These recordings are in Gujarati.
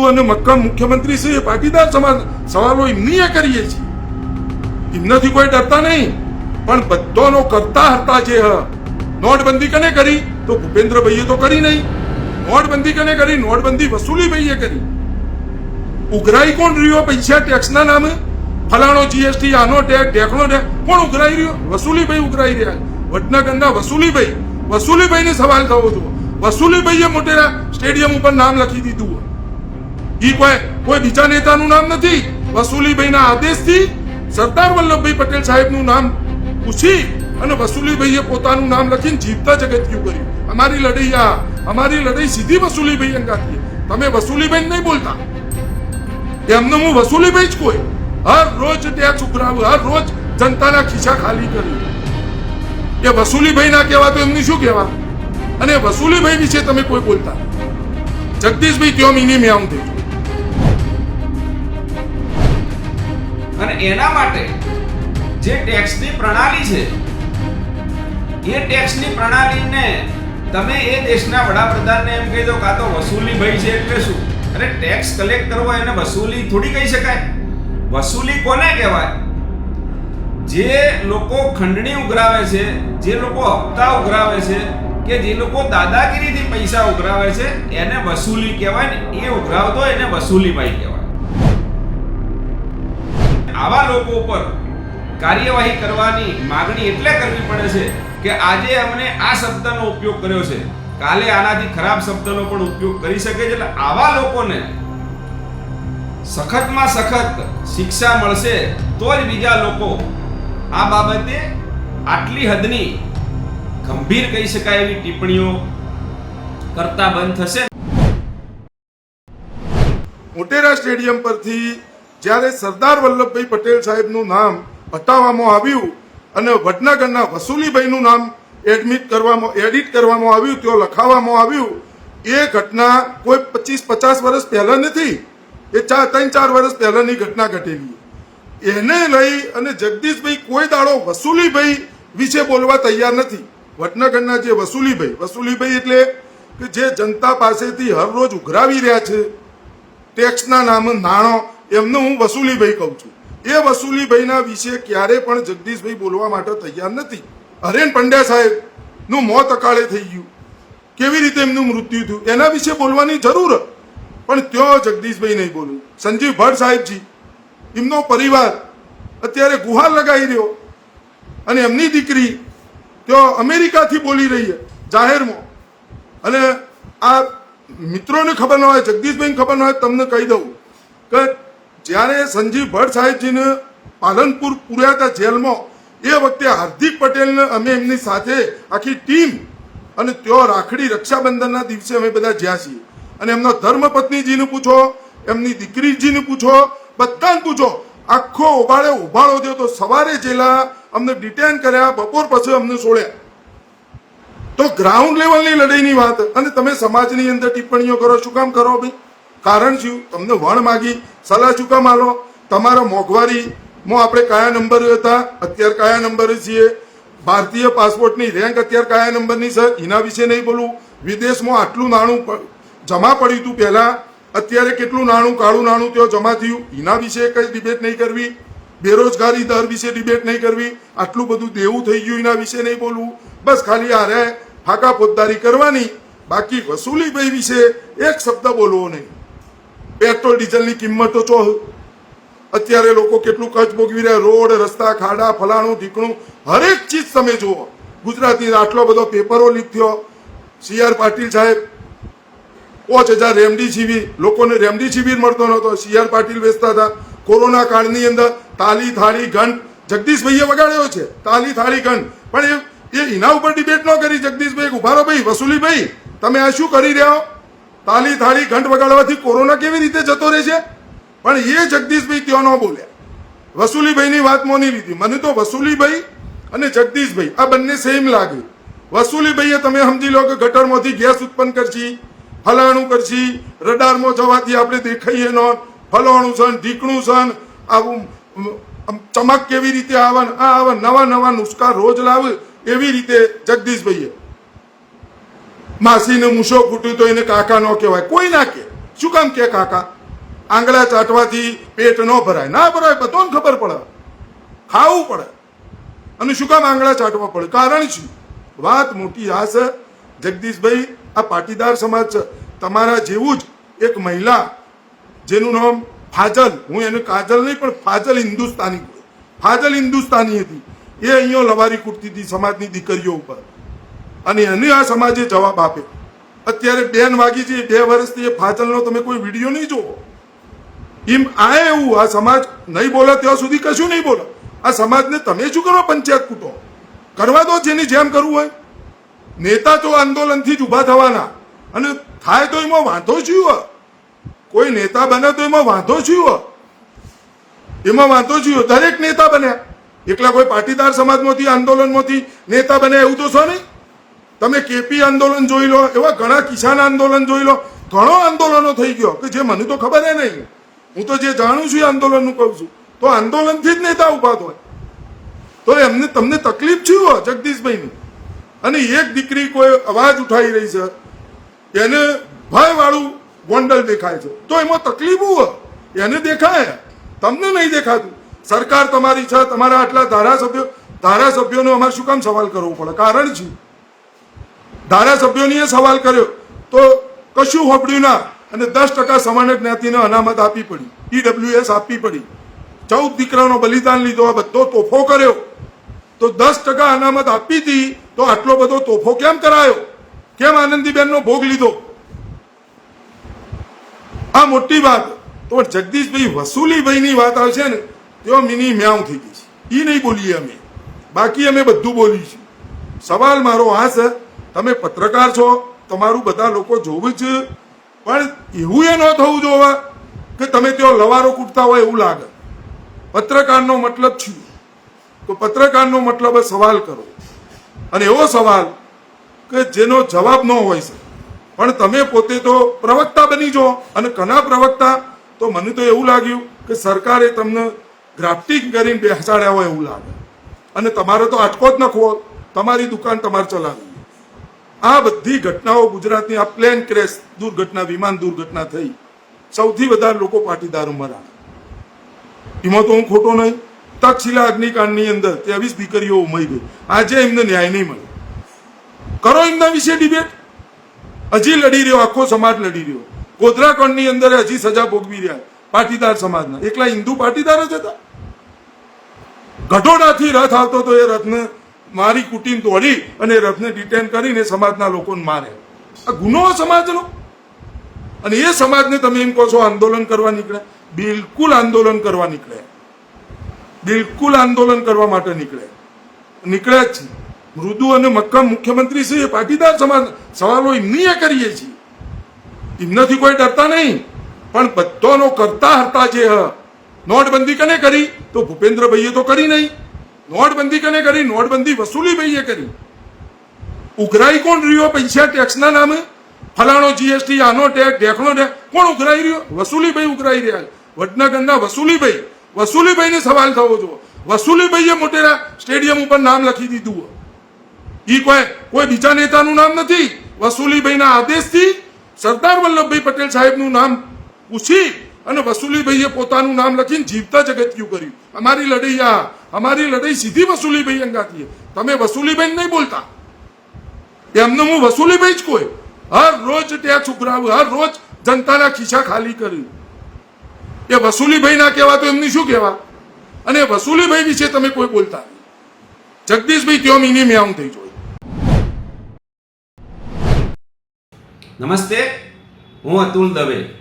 સીધું અને મક્કમ મુખ્યમંત્રી શ્રી પાટીદાર સમાજ સવાલો એમની કરીએ છીએ. એમનાથી કોઈ ડરતા નહીં. પણ બધાનો કરતા હતા જે હ, નોટબંધી કને કરી? તો ભૂપેન્દ્રભાઈએ તો કરી નહીં. નોટબંધી કને કરી? નોટબંધી વસૂલીભાઈએ કરી. ઉઘરાઈ કોણ રહ્યો? પૈસા ટેક્સના નામે? ફલાણો જીએસટી આનો ટેક, ટેકનો ટેક. કોણ ઉઘરાઈ રહ્યો? વસૂલીભાઈ ઉઘરાઈ રહ્યા વડનગરના વસૂલીભાઈ. વસૂલીભાઈને સવાલ થવો હતો. વસૂલીભાઈએ મોટેરા સ્ટેડિયમ ઉપર નામ લખી દીધું ઈ કોઈ બીજા નેતાનું નામ નથી. વસુલીભાઈના આદેશથી સરદાર વલ્લભભાઈ પટેલ સાહેબનું નામ પૂછી અને વસૂલીભાઈએ પોતાનું નામ લખીને જીવતા જગતયું કર્યું. અમારી લડાઈ આ. અમારી લડાઈ સીધી વસુલીભાઈ અંગાથી તમે વસુલીભાઈ નહીં બોલતા. એમને હું વસુલીભાઈ જ કોઈ. હર રોજ ટેક્સ ઉઘરાવું. હર રોજ જનતાના ખિસ્સા ખાલી કર્યું એ વસૂલીભાઈ ના કહેવા તો એમની શું કહેવા? અને વસૂલીભાઈ વિશે તમે કોઈ બોલતા? જગદીશભાઈ, કયો મિની મ્યાઉં થઈ અને એના માટે જે ટેક્સની પ્રણાલી છે, એ ટેક્સની પ્રણાલીને તમે એ દેશના વડાપ્રધાનને એમ કહી દો કાં તો વસૂલી ભાઈ છે એટલે શું? અરે ટેક્સ કલેક્ટ કરવો એને વસૂલી થોડી કહી શકાય. વસૂલી કોને કહેવાય? જે લોકો ખંડણી ઉઘરાવે છે, જે લોકો હપ્તા ઉઘરાવે છે કે જે લોકો દાદાગીરીથી પૈસા ઉઘરાવે છે, એને વસૂલી કહેવાય ને એ ઉઘરાવતો એને વસૂલી ભાઈ કહેવાય. આવા લોકો ઉપર કાર્યવાહી કરવાની માગણી એટલે કરવી પડે છે કે આજે અમને આ શબ્દનો ઉપયોગ કર્યો છે. કાલે આનાથી ખરાબ શબ્દનો પણ ઉપયોગ કરી શકે છે. એટલે આવા લોકોને સખતમાં સખત શિક્ષા મળશે તો જ બીજા લોકો આ બાબતે આટલી હદની ગંભીર કહી શકાય એવી ટિપ્પણીઓ કરતા બંધ થશે. મોટેરા સ્ટેડિયમ પરથી જ્યારે સરદાર વલ્લભભાઈ પટેલ સાહેબનું નામ હટાવવામાં આવ્યું અને વડનગરના વસૂલીભાઈનું નામ એડમિટ કરવામાં એડિટ કરવામાં આવ્યું, ત્યાં લખાવવામાં આવ્યું, એ ઘટના કોઈ પચીસ પચાસ વર્ષ પહેલા નથી. એ ચાર ત્રણ ચાર વર્ષ પહેલાની ઘટના ઘટેલી. એને લઈ અને જગદીશભાઈ કોઈ દાડો વસૂલીભાઈ વિશે બોલવા તૈયાર નથી. વડનગરના જે વસૂલીભાઈ વસૂલીભાઈ એટલે કે જે જનતા પાસેથી હર રોજ ઉઘરાવી રહ્યા છે. ટેક્સના નામ નાણો એમને હું વસુલીભાઈ કહું છું. એ વસુલીભાઈના વિશે ક્યારે પણ જગદીશભાઈ બોલવા માટે તૈયાર નથી. હરેન પંડ્યા સાહેબનું મોત અકાળે થઈ ગયું. કેવી રીતે એમનું મૃત્યુ થયું? એના વિશે બોલવાની જરૂર પણ ત્યાં જગદીશભાઈ નહીં બોલ્યું સંજીવ ભટ્ટ સાહેબજી, એમનો પરિવાર અત્યારે ગુહાર લગાવી રહ્યો. અને એમની દીકરી ત્યાં અમેરિકાથી બોલી રહી જાહેરમાં. અને આ મિત્રોને ખબર ન હોય, જગદીશભાઈને ખબર ન હોય, તમને કહી દઉં કે જ્યારે સંજીવ ભટ્ટ સાહેબજીને પાલનપુર પૂર્યા હતા જેલમાં એ વખતે હાર્દિક પટેલને અમે એમની સાથે આખી ટીમ અને ત્યાં રાખડી રક્ષાબંધનના દિવસે અમે બધા જ્યાં છીએ. અને એમનો ધર્મપત્નીજીને પૂછો, એમની દીકરીજીને પૂછો, બધાને પૂછો, આખો ઉભાડે ઉભાળો થયો તો સવારે જેલા અમને ડિટેન કર્યા, બપોર પછી અમને છોડ્યા તો ગ્રાઉન્ડ લેવલની લડાઈની વાત અને તમે સમાજની અંદર ટિપ્પણીઓ કરો, શું કામ કરો ભાઈ? કારણ શું? તમને વણ માગી, સલાહ ચૂકવા માલો તમારા મોંઘવારીમાં આપણે કયા નંબર હતા? અત્યારે કયા નંબરે છીએ? ભારતીય પાસપોર્ટની રેન્ક અત્યારે કયા નંબરની છે? એના વિશે નહીં બોલું. વિદેશમાં આટલું નાણું જમા પડ્યું હતું પહેલા. અત્યારે કેટલું નાણું, કાળું નાણું ત્યાં જમા થયું? એના વિશે કઈ ડિબેટ નહીં કરવી. બેરોજગારી દર વિશે ડિબેટ નહીં કરવી. આટલું બધું દેવું થઈ ગયું એના વિશે નહીં બોલવું બસ ખાલી આરે ફાકા પોતદારી કરવાની. બાકી વસૂલી ભાઈ વિશે એક શબ્દ બોલવો નહીં. પેટ્રોલ, ડીઝલની કિંમતો ચો અત્યારે લોકો કેટલું કચ્છ ભોગવી રહ્યા. રોડ, રસ્તા, ખાડા, ફલાણું, ઢીકણું, હરેક ચીજ તમે જુઓ. ગુજરાતની આટલો બધો પેપરો લીક થયો. સી આર પાટીલ સાહેબ, પાંચ હજાર રેમડીસિવિર લોકોને રેમડીસિવિર મળતો નહોતો. સી આર પાટીલ વેચતા હતા. કોરોના કાળની અંદર તાલી, થાળી, ઘંટ જગદીશભાઈએ વગાડ્યો છે. તાલી, થાળી, ઘંટ. પણ એ એના ઉપર ડિબેટ ન કરી. જગદીશભાઈ ઉભારો ભાઈ. વસુલીભાઈ, તમે આ શું કરી રહ્યા તાલી થાળી ઘંટ વગાડવાથી કોરોના કેવી રીતે જતો રહે છે? પણ એ જગદીશભાઈ ત્યાં ન બોલ્યા. વસુલીભાઈની વાત મોની લીધી. મને તો વસૂલીભાઈ અને જગદીશભાઈ આ બંને સેમ લાગે. વસૂલીભાઈએ તમે સમજી લો કે ગટરમાંથી ગેસ ઉત્પન્ન કરશી, ફલાણું કરશી, રડારમાં જવાથી આપણે દેખાઈએ ન. ફલાણું સન, ઢીકણું સન, આવું ચમક કેવી રીતે આવે આ આવે, નવા નવા નુસ્ખા રોજ લાવે એવી રીતે જગદીશભાઈએ માસીને મૂછો ફૂટ્યું તો એને કાકા ન કહેવાય. કોઈ ના કે શું કામ કે કાકા? આંગળા ચાટવાથી પેટ ન ભરાય. ના ભરાય, બધાને ખબર પડે. ખાવું પડે. અને શું કામ આંગળા ચાટવા પડે? કારણ શું? વાત મોટી આ છે. જગદીશભાઈ, આ પાટીદાર સમાજ છે. તમારા જેવું જ એક મહિલા, જેનું નામ ફાજલ. હું એને કાજલ નહીં, પણ ફાજલ હિન્દુસ્તાની ફાજલ હિન્દુસ્તાની હતી. એ અહીંયા લવારી કૂટતી હતી સમાજની દીકરીઓ ઉપર. અને એને આ સમાજે જવાબ આપ્યો અત્યારે બેન વાગી છે બે વર્ષથી એ ફાજલનો તમે કોઈ વીડિયો નહીં જોવો એમ આ એવું, આ સમાજ નહીં બોલે ત્યાં સુધી કશું નહીં બોલે. આ સમાજને તમે શું કરો પંચાયત કૂટો? કરવા દો જેની જેમ કરવું હોય. નેતા તો આંદોલનથી જ ઊભા થવાના. અને થાય તો એમાં વાંધો શું હોય? કોઈ નેતા બને તો એમાં વાંધો શું હોય? એમાં વાંધો શું હોય? દરેક નેતા બન્યા એકલા કોઈ પાટીદાર સમાજમાંથી, આંદોલનમાંથી નેતા બન્યા એવું તો છો નહીં? તમે કેપી આંદોલન જોઈ લો, એવા ઘણા કિસાન આંદોલન જોઈ લો. ઘણો આંદોલનો થઈ ગયો, કે જે મને તો ખબર હે નહીં. હું તો જે જાણું છું એ આંદોલનનું કહું છું. તો આંદોલનથી જ નેતા ઊભા થાય. તો એમને તમને તકલીફ હોય, જગદીશભાઈની? અને એક દીકરી કોઈ અવાજ ઉઠાવી રહી છે, એને ભયવાળું ગોંડલ દેખાય છે. તો એમાં તકલીફ હોય? એને દેખાય? તમને નહીં દેખાતું. સરકાર તમારી છે, તમારા આટલા ધારાસભ્યો, ધારાસભ્યોનો અમારે શું કામ સવાલ કરવો પડે? કારણ શું? ધારાસભ્યોની એ સવાલ કર્યો, તો કશું હોપડ્યું ના? અને દસ ટકા સમાન જ્ઞાતિને અનામત આપવી પડી, ઈડબ્લ્યુએસ આપવી પડી. ચૌદ દીકરાનો બલિદાન લીધો, આ બધો તોફો કર્યો. તો દસ ટકા અનામત આપી હતી તો આટલો બધો તોફો કેમ કરાયો? કેમ આનંદીબેનનો ભોગ લીધો? આ મોટી વાત. તો જગદીશભાઈ વસુલીભાઈની વાત આવશે ને તેઓ મિની મ્યાઉ થઈ ગઈ છે. એ નહીં બોલીએ અમે. બાકી અમે બધું બોલીશું. સવાલ મારો આ છે તમે પત્રકાર છો, તમારું બધા લોકો જોવું છે, પણ એવું એ ન થવું જોવે કે તમે તેઓ લવારો કૂટતા હોય એવું લાગે. પત્રકારનો મતલબ છે તો પત્રકારનો મતલબ સવાલ કરો. અને એવો સવાલ કે જેનો જવાબ ન હોય છે પણ તમે પોતે તો પ્રવક્તા બની જો અને કના પ્રવક્તા, તો મને તો એવું લાગ્યું કે સરકારે તમને ગ્રાફ્ટિંગ કરીને બેસાડ્યા હોય એવું લાગે. અને તમારે તો આટકો જ નખવો. તમારી દુકાન તમારે ચલાવવી. આ બધી ઘટનાઓ ગુજરાતની આ પ્લેન ક્રેશ દુર્ઘટના, વિમાન દુર્ઘટના થઈ. સૌથી વધારે લોકો પાટીદારો મરા એમાં તો હું ખોટો નહીં. તક્ષશિલા અગ્નિકાંડની અંદર ત્રેવીસ દીકરીઓ ઉમાઈ ગઈ. આજે એમને ન્યાય નહીં મળે. કરો એમના વિશે ડિબેટ હજી લડી રહ્યો, આખો સમાજ લડી રહ્યો. ગોધરાકોણની અંદર હજી સજા ભોગવી રહ્યા. પાટીદાર સમાજના. એકલા હિન્દુ પાટીદાર જ હતા. ગઢોડાથી રથ આવતો તો એ રથને મારી કુટીમ તોડી અને રથને ડિટેન કરીને સમાજના લોકોને મારે આ ગુનો સમાજનો? અને એ સમાજને તમે એમ કહો છો આંદોલન કરવા નીકળ્યા? બિલકુલ આંદોલન કરવા નીકળ્યા. બિલકુલ આંદોલન કરવા માટે નીકળ્યા. નીકળ્યા જ છે મૃદુ અને મક્કમ મુખ્યમંત્રી એ પાટીદાર સમાજ. સવાલો એમની કરીએ છીએ. એમનાથી કોઈ ડરતા નહીં. પણ બધાનો કરતા હરતા જે હ. નોટબંધી કને કરી? તો ભૂપેન્દ્રભાઈએ તો કરી નહીં. નોટબંધી કને કરી, નોટબંધી વસૂલીભાઈએ કરી. ઉઘરાઈ કોણ રહ્યો? પૈસા ટેક્સના નામે? ફલાણો જીએસટી આનો ટેક્સ ઢેકણો ટેક કોણ ઉઘરાઈ રહ્યો? વસૂલીભાઈ ઉઘરાઈ રહ્યા વડનગરના વસૂલીભાઈ. વસૂલીભાઈને સવાલ થવો જો વસૂલીભાઈએ મોટેરા સ્ટેડિયમ ઉપર નામ લખી દીધું ઈ કોઈ કોઈ બીજા નેતાનું નામ નથી. વસુલીભાઈના આદેશથી સરદાર વલ્લભભાઈ પટેલ સાહેબનું નામ પૂછી અને વસુલીભાઈએ પોતાનું નામ લખીને જીવતા જગત્યું કર્યું. અમારી લડાઈ આ, અમારી લડાઈ સીધી વસુલીભાઈ અંગાથી તમે વસુલીભાઈ નહીં બોલતા. એમને હું વસુલીભાઈ જ કોઈ. હર રોજ ટેક્સ ઉઘરાવું હર રોજ જનતાના ખિસ્સા ખાલી કર્યું. એ વસુલીભાઈ ના કહેવા તો એમની શું કહેવા? અને વસુલીભાઈ વિશે તમે કોઈ બોલતા નહીં. જગદીશભાઈ ત્યો મિની મ્યાઉં થઈ જોઈ. નમસ્તે. હું અતુલ દવે.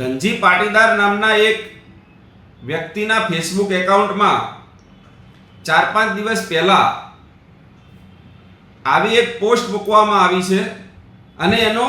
ધનજી પાટીદાર નામના એક વ્યક્તિના ફેસબુક એકાઉન્ટમાં ચાર પાંચ દિવસ પહેલાં આવી એક પોસ્ટ મૂકવામાં આવી છે અને એનો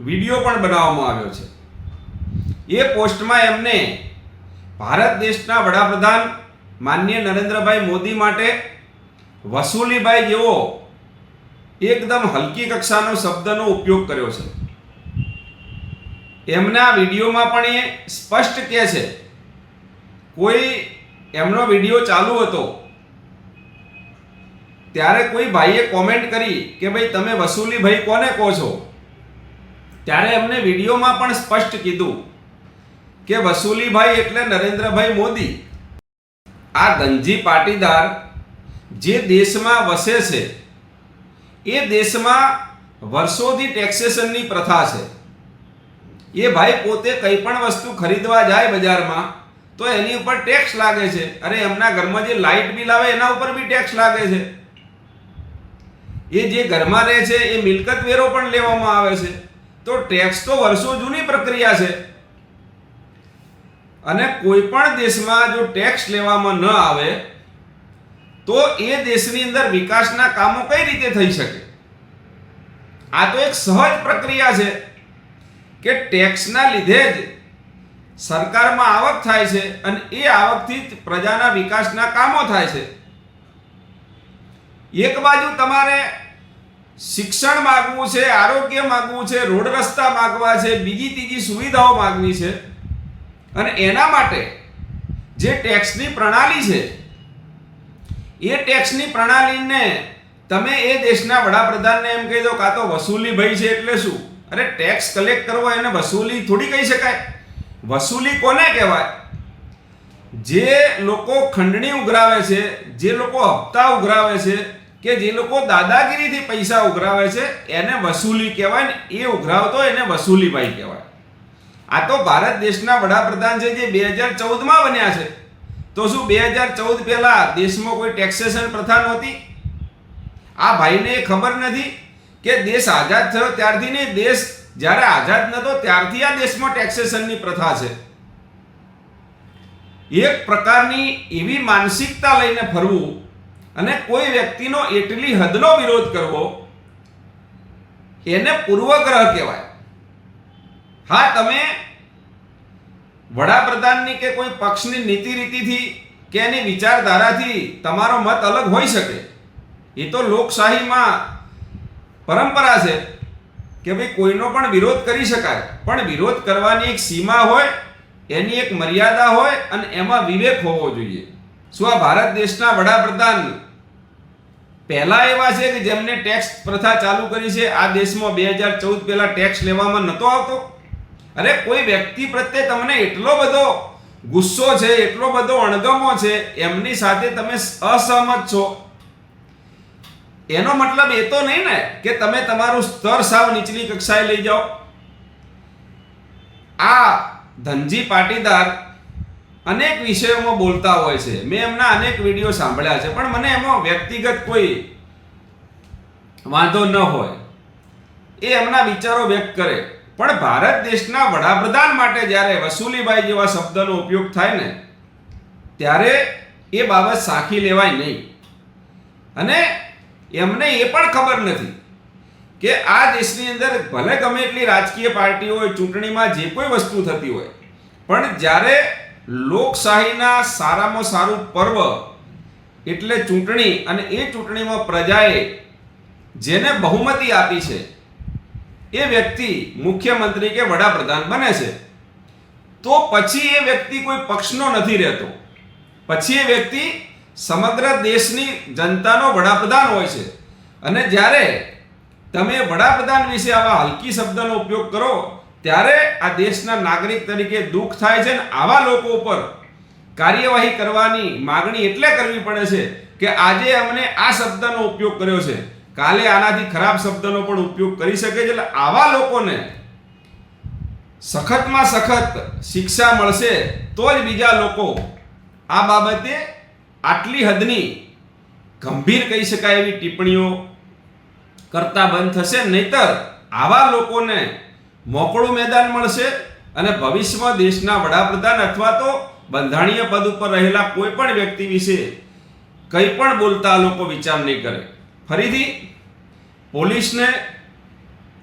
વીડિયો પણ બનાવવામાં આવ્યો છે. એ પોસ્ટમાં એમને ભારત દેશના વડાપ્રધાન માન્ય નરેન્દ્રભાઈ મોદી માટે વસૂલીભાઈ જેવો એકદમ હલકી કક્ષાનો શબ્દનો ઉપયોગ કર્યો છે. એમના વિડીયોમાં પણ એ સ્પષ્ટ કહે છે, કોઈ એમનો વીડિયો ચાલુ હતો, ત્યારે કોઈ ભાઈએ કોમેન્ટ કરી કે ભાઈ તમે વસૂલી ભાઈ કોને કહો છો? ત્યારે એમને વિડીયોમાં પણ સ્પષ્ટ કીધું કે વસૂલીભાઈ એટલે નરેન્દ્રભાઈ મોદી. આ ધનજી પાટીદાર જે દેશમાં વસે છે, એ દેશમાં વર્ષોથી ટેક્સેશનની પ્રથા છે. એ ભાઈ પોતે કંઈ પણ વસ્તુ ખરીદવા જાય બજારમાં, તો એની ઉપર ટેક્સ લાગે છે. અરે, એમના ઘરમાં જે લાઇટ બિલ આવે, એના ઉપર બી ટેક્સ લાગે છે. એ જે ઘરમાં રહે છે, એ મિલકત વેરો પણ લેવામાં આવે છે. તો ટેક્સ તો વર્ષો જૂની પ્રક્રિયા છે. અને કોઈ પણ દેશમાં જો ટેક્સ લેવામાં ન આવે, તો એ દેશની અંદર વિકાસના કામો કઈ રીતે થઈ શકે? આ તો એક સહજ પ્રક્રિયા છે. કે ટેક્સના લીધે જ સરકારમાં આવક થાય છે અને એ આવકથી જ પ્રજાના વિકાસના કામો થાય છે. એક બાજુ તમારે શિક્ષણ માગવું છે, આરોગ્ય માગવું છે, રોડ રસ્તા માગવા છે, બીજી ત્રીજી સુવિધાઓ માગવી છે અને એના માટે જે ટેક્સની પ્રણાલી છે, એ ટેક્સની પ્રણાલીને તમે એ દેશના વડાપ્રધાનને એમ કહી દો કાં તો વસૂલી ભાઈ છે એટલે શું? અરે ટેક્સ કલેક્ટ કરવો એને વસૂલી થોડી કહી શકાય. વસૂલી કોને કહેવાય? જે લોકો ખંડણી ઉઘરાવે છે, જે લોકો હપ્તા ઉઘરાવે છે કે જે લોકો દાદાગીરીથી પૈસા ઉઘરાવે છે, એને વસૂલી કહેવાય ને એ ઉઘરાવતો એને વસૂલીભાઈ કહેવાય. આ તો ભારત દેશના વડાપ્રધાન છે જે બે હજાર ચૌદમાં બન્યા છે. તો શું બે હજાર ચૌદ પહેલાં દેશમાં કોઈ ટેક્સેશન પ્રથા નહોતી? આ ભાઈને એ ખબર નથી કે દેશ આઝાદ થયો ત્યારથી નહીં, દેશ જ્યારે આઝાદ નહોતો ત્યારથી આ દેશમાં ટેક્સેશનની પ્રથા છે. એક પ્રકારની એવી માનસિકતા લઈને ફરવું અને કોઈ વ્યક્તિનો એટલી હદનો વિરોધ કરવો, એને પૂર્વગ્રહ કહેવાય. હા, તમે વડાપ્રધાનની કે કોઈ પક્ષની નીતિ રીતિથી કે એની વિચારધારાથી તમારો મત અલગ હોઈ શકે. એ તો લોકશાહીમાં પરંપરા છે કે ભાઈ કોઈનો પણ વિરોધ કરી શકાય. પણ વિરોધ કરવાની એક સીમા હોય, એની એક મર્યાદા હોય અને એમાં વિવેક હોવો જોઈએ. શું આ ભારત દેશના વડાપ્રધાન પહેલા એવા છે કે જેમને ટેક્સ પ્રથા ચાલુ કરી છે? આ દેશમાં બે હજાર ચૌદ પહેલા ટેક્સ લેવામાં નહોતો આવતો? અરે કોઈ વ્યક્તિ પ્રત્યે તમને એટલો બધો ગુસ્સો છે, એટલો બધો અણગમો છે, એમની સાથે તમે અસહમત છો. એનો મતલબ એ તો નહીં ને કે તમે તમારું સ્તર સાવ નીચલી કક્ષાએ લઈ જાઓ. આ ધનજી પાટીદાર અનેક વિષયોમાં બોલતા હોય છે. મેં એમના અનેક વીડિયો સાંભળ્યા છે, પણ મને એમાં વ્યક્તિગત કોઈ વાંધો ન હોય. એ એમના વિચારો વ્યક્ત કરે. પણ ભારત દેશના વડાપ્રધાન માટે જ્યારે વસુલીભાઈ જેવા શબ્દનો ઉપયોગ થાય ને, ત્યારે એ બાબત સાખી લેવાય નહીં. અને એમને એ પણ ખબર નથી કે આ દેશની અંદર ભલે ગમે એટલી રાજકીય પાર્ટીઓ હોય, ચૂંટણીમાં જે કોઈ વસ્તુ થતી હોય, પણ જ્યારે લોકશાહીના સારામાં સારું પર્વ એટલે ચૂંટણી અને એ ચૂંટણીમાં પ્રજાએ જેને બહુમતી આપી છે, એ વ્યક્તિ મુખ્યમંત્રી કે વડાપ્રધાન બને છે. તો પછી એ વ્યક્તિ કોઈ પક્ષનો નથી રહેતો. પછી એ વ્યક્તિ સમગ્ર દેશની જનતાનો વડાપ્રધાન હોય છે. અને જ્યારે તમે વડાપ્રધાન વિશે આવા હલકી શબ્દનો ઉપયોગ કરો, ત્યારે આ દેશના નાગરિક તરીકે દુઃખ થાય છે ને આવા લોકો ઉપર કાર્યવાહી કરવાની માગણી એટલે કરવી પડે છે કે આજે અમને આ શબ્દનો ઉપયોગ કર્યો છે. કાલે આનાથી ખરાબ શબ્દનો પણ ઉપયોગ કરી શકે છે એટલે આવા લોકોને સખતમાં સખત શિક્ષા મળશે તો જ બીજા લોકો આ બાબતે આટલી હદની ગંભીર કહી શકાય એવી ટિપ્પણીઓ કરતા બંધ થશે. નહીતર આવા લોકોને મોકળું મેદાન મળશે અને ભવિષ્યમાં દેશના વડાપ્રધાન અથવા તો બંધારણીય પદ ઉપર રહેલા કોઈ પણ વ્યક્તિ વિશે કંઈ પણ બોલતા લોકો વિચાર નહીં કરે. ફરીથી પોલીસને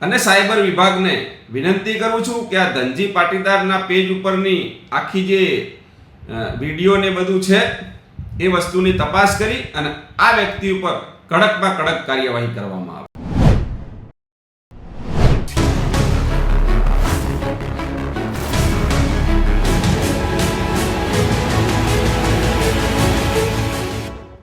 અને સાયબર વિભાગને વિનંતી કરું છું કે આ ધનજી પાટીદારના પેજ ઉપરની આખી જે વીડિયો ને બધું છે એ વસ્તુની તપાસ કરી અને આ વ્યક્તિ ઉપર કડકમાં કડક કાર્યવાહી કરવામાં